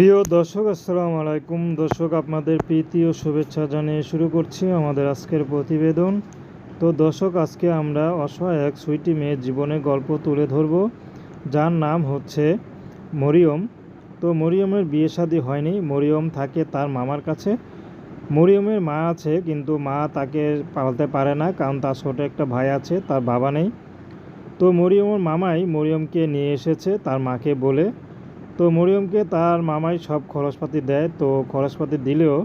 প্রিয় দর্শক, আসসালামু আলাইকুম। দর্শক, আপনাদের প্রীতি ও শুভেচ্ছা জানিয়ে শুরু করছি আমাদের আজকের প্রতিবেদন। তো দর্শক, আজকে আমরা অসহায় এক সুইটি মেয়ের জীবনের গল্প তুলে ধরব। যার নাম হচ্ছে মরিয়ম। তো মরিয়মের বিয়ে শাদী হয়নি। মরিয়ম থাকে তার মামার কাছে। মরিয়মের মা আছে, কিন্তু মা তাকে পালতে পারে না, কারণ তার ছোটো একটা ভাই আছে, তার বাবা নেই। তো মরিয়মের মামাই মরিয়মকে নিয়ে এসেছে, তার মাকে বলে। তো মরিয়মকে তার মামাই সব খরচপাতি দেয়, তো খরচপাতি দিলেও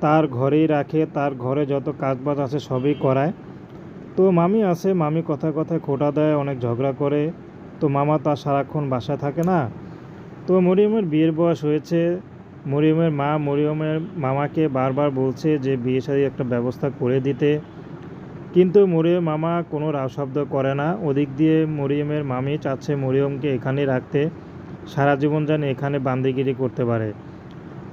তার ঘরেই রাখে, তার ঘরে যত কাজবাজ আছে সবই করায়। তো মামি আছে মামি কথায় কথায় খোটা দেয়, অনেক ঝগড়া করে। তো মামা তার সারাক্ষণ বাসায় থাকে না। তো মরিয়মের বিয়ের বয়স হয়েছে। মরিয়মের মা মরিয়মের মামাকে বারবার বলছে যে বিয়ে শাদী একটা ব্যবস্থা করে দিতে। কিন্তু মরিয়ম মামা কোনো রাও শব্দ করে না। ওদিক দিয়ে মরিয়মের মামি চাচ্ছে মরিয়মকে এখানেই রাখতে। সারা জীবন যেন এখানে বান্দিগিরি করতে পারে।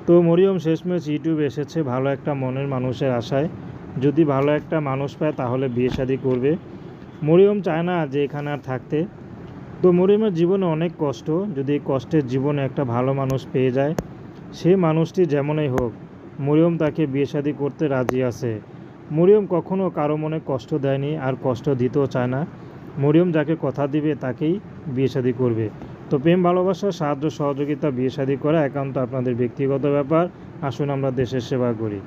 তো মরিয়ম, শেষমেশ ইউটিউব এসেছে ভালো একটা মনের মানুষের আশায়। যদি ভালো একটা মানুষ পায়, তাহলে বিয়ে শাদী করবে। মরিয়ম চায় না যে এখানে আর থাকতে। তো মরিয়মের জীবনে অনেক কষ্ট। যদি কষ্টের জীবনে একটা ভালো মানুষ পেয়ে যায়, সে মানুষটি যেমনই হোক, মরিয়ম তাকে বিয়ে শাদি করতে রাজি আছে। মরিয়ম কখনো কারও মনে কষ্ট দেয়নি আর কষ্ট দিতেও চায় না। মরিয়ম যাকে কথা দিবে, তাকেই বিয়ে শাদী করবে। তো প্রেম, ভালোবাসা, সাহায্য, সহযোগিতা, বিয়ে শাদী করা একান্ত আপনাদের ব্যক্তিগত ব্যাপার। আসুন আমরা দেশের সেবা করি।